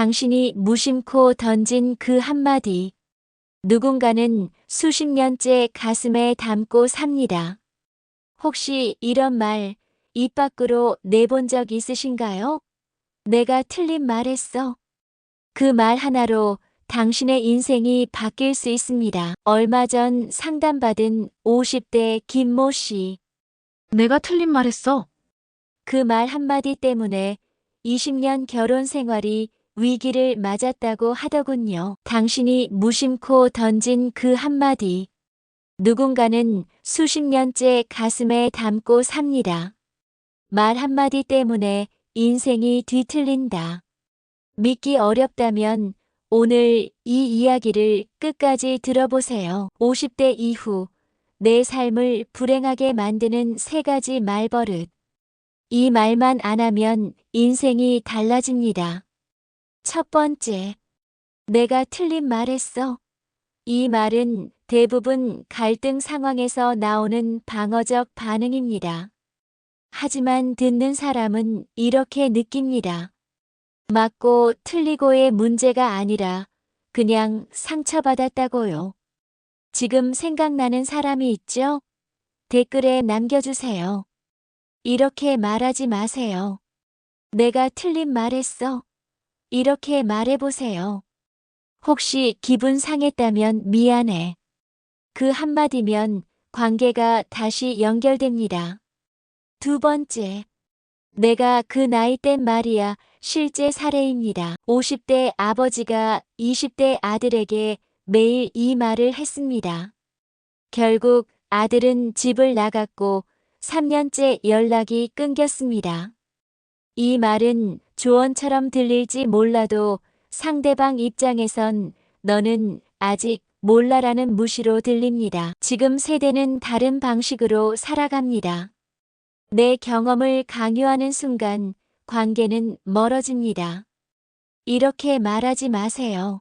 당신이 무심코 던진 그 한마디. 누군가는 수십 년째 가슴에 담고 삽니다. 혹시 이런 말 입 밖으로 내본 적 있으신가요? 내가 틀린 말 했어. 그 말 하나로 당신의 인생이 바뀔 수 있습니다. 얼마 전 상담받은 50대 김모 씨. 내가 틀린 말 했어. 그 말 한마디 때문에 20년 결혼 생활이 위기를 맞았다고 하더군요. 당신이 무심코 던진 그 한마디. 누군가는 수십 년째 가슴에 담고 삽니다. 말 한마디 때문에 인생이 뒤틀린다. 믿기 어렵다면 오늘 이 이야기를 끝까지 들어보세요. 50대 이후 내 삶을 불행하게 만드는 세 가지 말버릇. 이 말만 안 하면 인생이 달라집니다. 첫 번째, 내가 틀린 말했어. 이 말은 대부분 갈등 상황에서 나오는 방어적 반응입니다. 하지만 듣는 사람은 이렇게 느낍니다. 맞고 틀리고의 문제가 아니라 그냥 상처받았다고요. 지금 생각나는 사람이 있죠? 댓글에 남겨주세요. 이렇게 말하지 마세요. 내가 틀린 말했어. 이렇게 말해보세요. 혹시 기분 상했다면 미안해. 그 한마디면 관계가 다시 연결됩니다. 두 번째. 내가 그 나이 땐 말이야 실제 사례입니다. 50대 아버지가 20대 아들에게 매일 이 말을 했습니다. 결국 아들은 집을 나갔고 3년째 연락이 끊겼습니다. 이 말은 조언처럼 들릴지 몰라도 상대방 입장에선 너는 아직 몰라라는 무시로 들립니다. 지금 세대는 다른 방식으로 살아갑니다. 내 경험을 강요하는 순간 관계는 멀어집니다. 이렇게 말하지 마세요.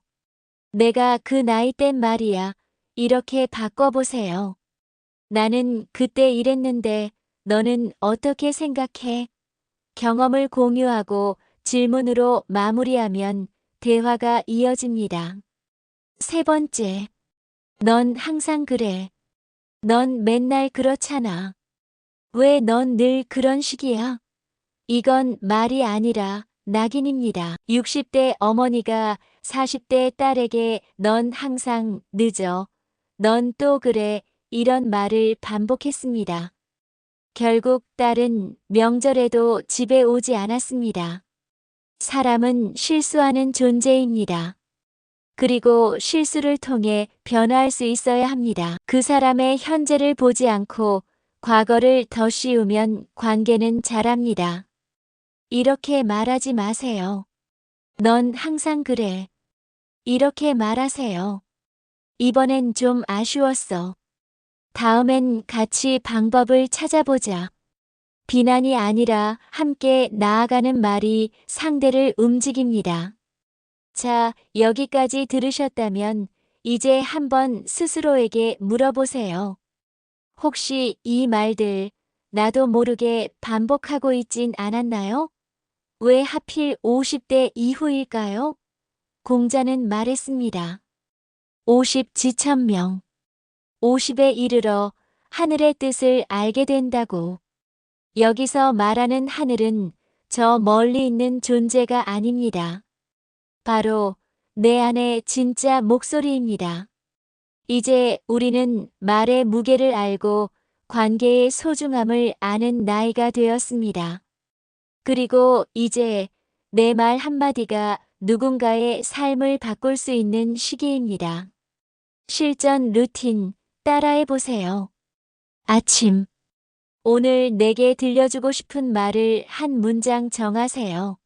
내가 그 나이 땐 말이야. 이렇게 바꿔보세요. 나는 그때 이랬는데 너는 어떻게 생각해? 경험을 공유하고 질문으로 마무리하면 대화가 이어집니다. 세 번째. 넌 항상 그래. 넌 맨날 그렇잖아. 왜 넌 늘 그런 식이야? 이건 말이 아니라 낙인입니다. 60대 어머니가 40대 딸에게 넌 항상 늦어. 넌 또 그래. 이런 말을 반복했습니다. 결국 딸은 명절에도 집에 오지 않았습니다. 사람은 실수하는 존재입니다. 그리고 실수를 통해 변화할 수 있어야 합니다. 그 사람의 현재를 보지 않고 과거를 더 씌우면 관계는 자랍니다. 이렇게 말하지 마세요. 넌 항상 그래. 이렇게 말하세요. 이번엔 좀 아쉬웠어. 다음엔 같이 방법을 찾아보자. 비난이 아니라 함께 나아가는 말이 상대를 움직입니다. 자, 여기까지 들으셨다면 이제 한번 스스로에게 물어보세요. 혹시 이 말들 나도 모르게 반복하고 있진 않았나요? 왜 하필 50대 이후일까요? 공자는 말했습니다. 50 지천명. 50에 이르러 하늘의 뜻을 알게 된다고. 여기서 말하는 하늘은 저 멀리 있는 존재가 아닙니다. 바로 내 안의 진짜 목소리입니다. 이제 우리는 말의 무게를 알고 관계의 소중함을 아는 나이가 되었습니다. 그리고 이제 내 말 한마디가 누군가의 삶을 바꿀 수 있는 시기입니다. 실전 루틴 따라해 보세요. 아침. 오늘 내게 들려주고 싶은 말을 한 문장 정하세요.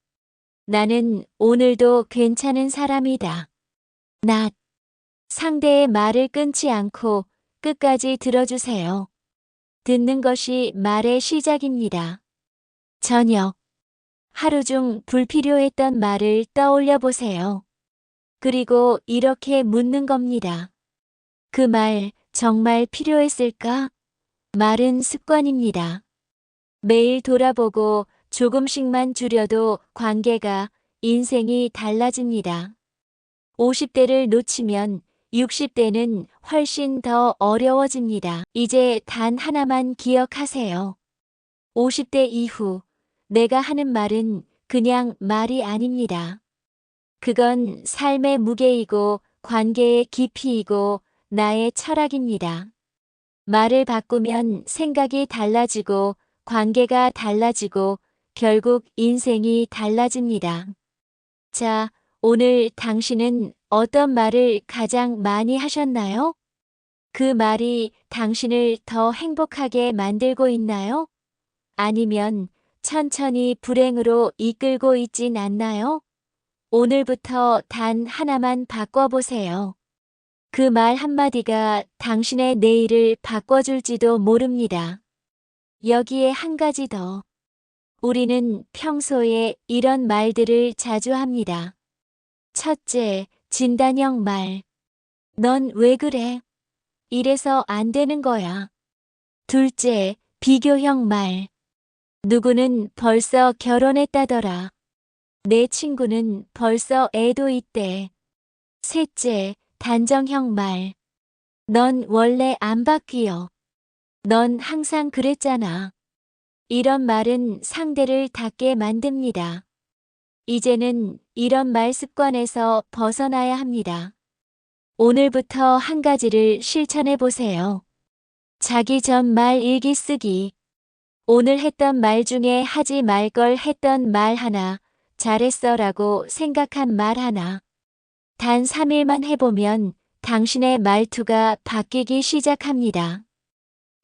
나는 오늘도 괜찮은 사람이다. 낮. 상대의 말을 끊지 않고 끝까지 들어주세요. 듣는 것이 말의 시작입니다. 저녁. 하루 중 불필요했던 말을 떠올려 보세요. 그리고 이렇게 묻는 겁니다. 그 말 정말 필요했을까? 말은 습관입니다. 매일 돌아보고 조금씩만 줄여도 관계가 인생이 달라집니다. 50대를 놓치면 60대는 훨씬 더 어려워집니다. 이제 단 하나만 기억하세요. 50대 이후 내가 하는 말은 그냥 말이 아닙니다. 그건 삶의 무게이고 관계의 깊이이고 나의 철학입니다. 말을 바꾸면 생각이 달라지고 관계가 달라지고 결국 인생이 달라집니다. 자, 오늘 당신은 어떤 말을 가장 많이 하셨나요? 그 말이 당신을 더 행복하게 만들고 있나요? 아니면 천천히 불행으로 이끌고 있진 않나요? 오늘부터 단 하나만 바꿔보세요. 그 말 한마디가 당신의 내일을 바꿔줄지도 모릅니다. 여기에 한 가지 더. 우리는 평소에 이런 말들을 자주 합니다. 첫째, 진단형 말. 넌 왜 그래? 이래서 안 되는 거야. 둘째, 비교형 말. 누구는 벌써 결혼했다더라. 내 친구는 벌써 애도 있대. 셋째, 단정형 말. 넌 원래 안 바뀌어. 넌 항상 그랬잖아. 이런 말은 상대를 닫게 만듭니다. 이제는 이런 말 습관에서 벗어나야 합니다. 오늘부터 한 가지를 실천해 보세요. 자기 전 말 일기 쓰기. 오늘 했던 말 중에 하지 말 걸 했던 말 하나, 잘했어 라고 생각한 말 하나. 단 3일만 해보면 당신의 말투가 바뀌기 시작합니다.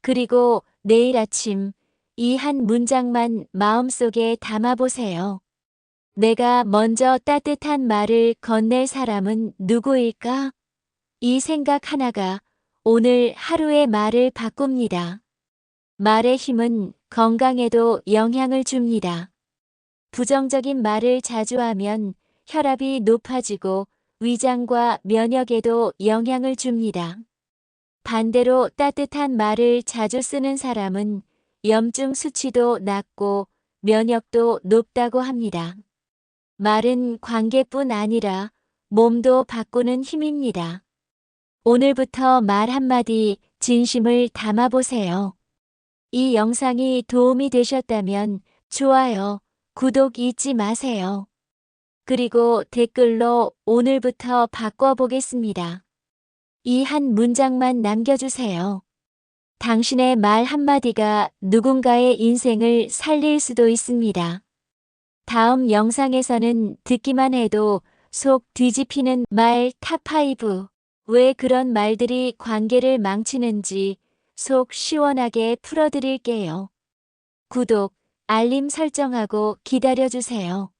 그리고 내일 아침 이 한 문장만 마음속에 담아보세요. 내가 먼저 따뜻한 말을 건넬 사람은 누구일까? 이 생각 하나가 오늘 하루의 말을 바꿉니다. 말의 힘은 건강에도 영향을 줍니다. 부정적인 말을 자주 하면 혈압이 높아지고 위장과 면역에도 영향을 줍니다. 반대로 따뜻한 말을 자주 쓰는 사람은 염증 수치도 낮고 면역도 높다고 합니다. 말은 관계뿐 아니라 몸도 바꾸는 힘입니다. 오늘부터 말 한마디 진심을 담아보세요. 이 영상이 도움이 되셨다면 좋아요, 구독 잊지 마세요. 그리고 댓글로 오늘부터 바꿔보겠습니다. 이 한 문장만 남겨주세요. 당신의 말 한마디가 누군가의 인생을 살릴 수도 있습니다. 다음 영상에서는 듣기만 해도 속 뒤집히는 말 탑5. 왜 그런 말들이 관계를 망치는지 속 시원하게 풀어드릴게요. 구독, 알림 설정하고 기다려주세요.